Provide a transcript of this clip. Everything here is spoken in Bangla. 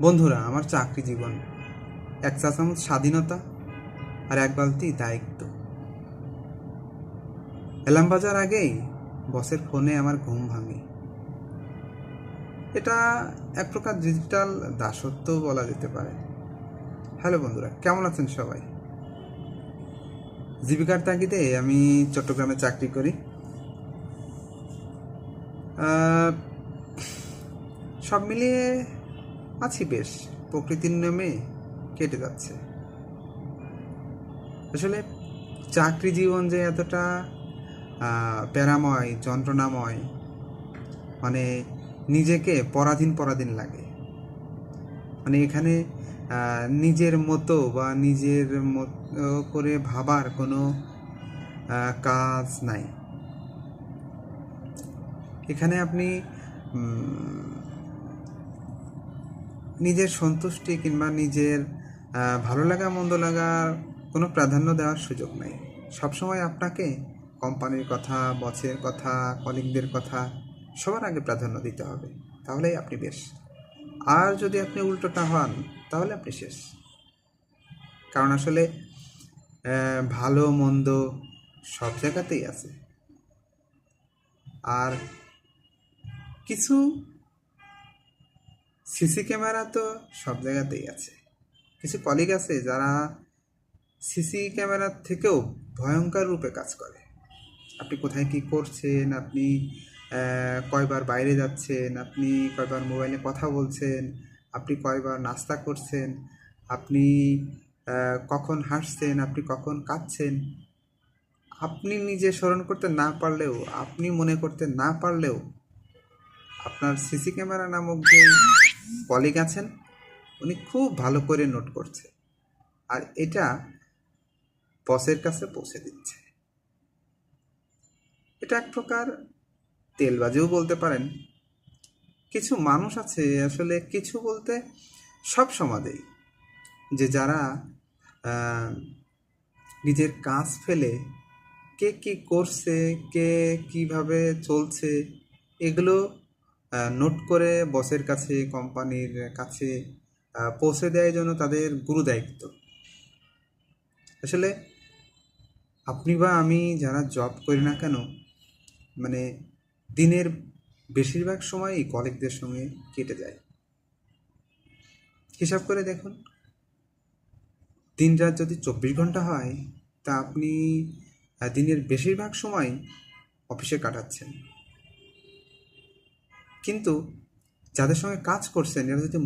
বন্ধুরা, আমার চাকরি জীবন। এক চা চামচ স্বাধীনতা আর এক বালতি দায়িত্ব। এলাম বাজার আগেই বসের ফোনে আমার ঘুম ভাঙে। এটা এক প্রকার ডিজিটাল দাসত্ব বলা যেতে পারে। হ্যালো বন্ধুরা, কেমন আছেন সবাই? জীবিকার তাগিদে আমি চট্টগ্রামে চাকরি করি। সব মিলিয়ে আছি বেশ, প্রকৃতির নামে কেটে যাচ্ছে। আসলে চাকরি জীবন যে এতটা প্যারাময়, যন্ত্রণাময় মানে নিজেকে পরাধীন পরাধীন লাগে। মানে এখানে নিজের মতো বা নিজের মতো করে ভাবার কোনো কাজ নাই। এখানে আপনি নিজের সন্তুষ্টি কিংবা নিজের ভালো লাগা, মন্দ লাগার কোনো প্রাধান্য দেওয়ার সুযোগ নাই। সবসময় আপনাকে কোম্পানির কথা, বসের কথা, কলিগদের কথা সবার আগে প্রাধান্য দিতে হবে। তাহলেই আপনি বেশ। আর যদি আপনি উল্টোটা হন, তাহলে আপনি শেষ। কারণ আসলে ভালো, মন্দ সব জায়গাতেই আছে। আর কিছু সিসি ক্যামেরা তো সব জায়গাতেই আছে। কিছু কলিগ আছে যারা সিসি ক্যামেরার থেকেও ভয়ঙ্কর রূপে কাজ করে। আপনি কোথায় কি করছেন? আপনি কয়বার বাইরে যাচ্ছেন? আপনি কয়বার মোবাইলে কথা বলছেন? আপনি কয়বার নাস্তা করছেন? আপনি কখন হাসছেন আপনি কখন কাঁদছেন? আপনি নিজে স্মরণ করতে না পারলেও, আপনি মনে করতে না পারলেও আপনার সিসি ক্যামেরা নামক যে কলিগ আছেন, উনি খুব ভালো করে নোট করছে। আর এটা বসের কাছে পৌঁছে দিচ্ছে। এটা এক প্রকার তেলবাজিও বলতে পারেন। কিছু মানুষ আছে, আসলে কিছু বলতে সব সমাজেই, যে যারা নিজের কাজ ফেলে, কে কি করছে, কে কীভাবে চলছে, এগুলো নোট করে বসের কাছে, কোম্পানির কাছে পৌঁছে দেওয়ার জন্য তাদের গুরু দায়িত্ব আসলে আপনি বা আমি যারা জব করি না কেন মানে দিনের বেশিরভাগ সময়ই কলিগদের সঙ্গে কেটে যায়। হিসাব করে দেখুন দিন রাত যদি চব্বিশ ঘণ্টা হয়, তা আপনি দিনের বেশিরভাগ সময় অফিসে কাটাচ্ছেন। কিন্তু যাদের সঙ্গে কাজ করছেন এরা যদি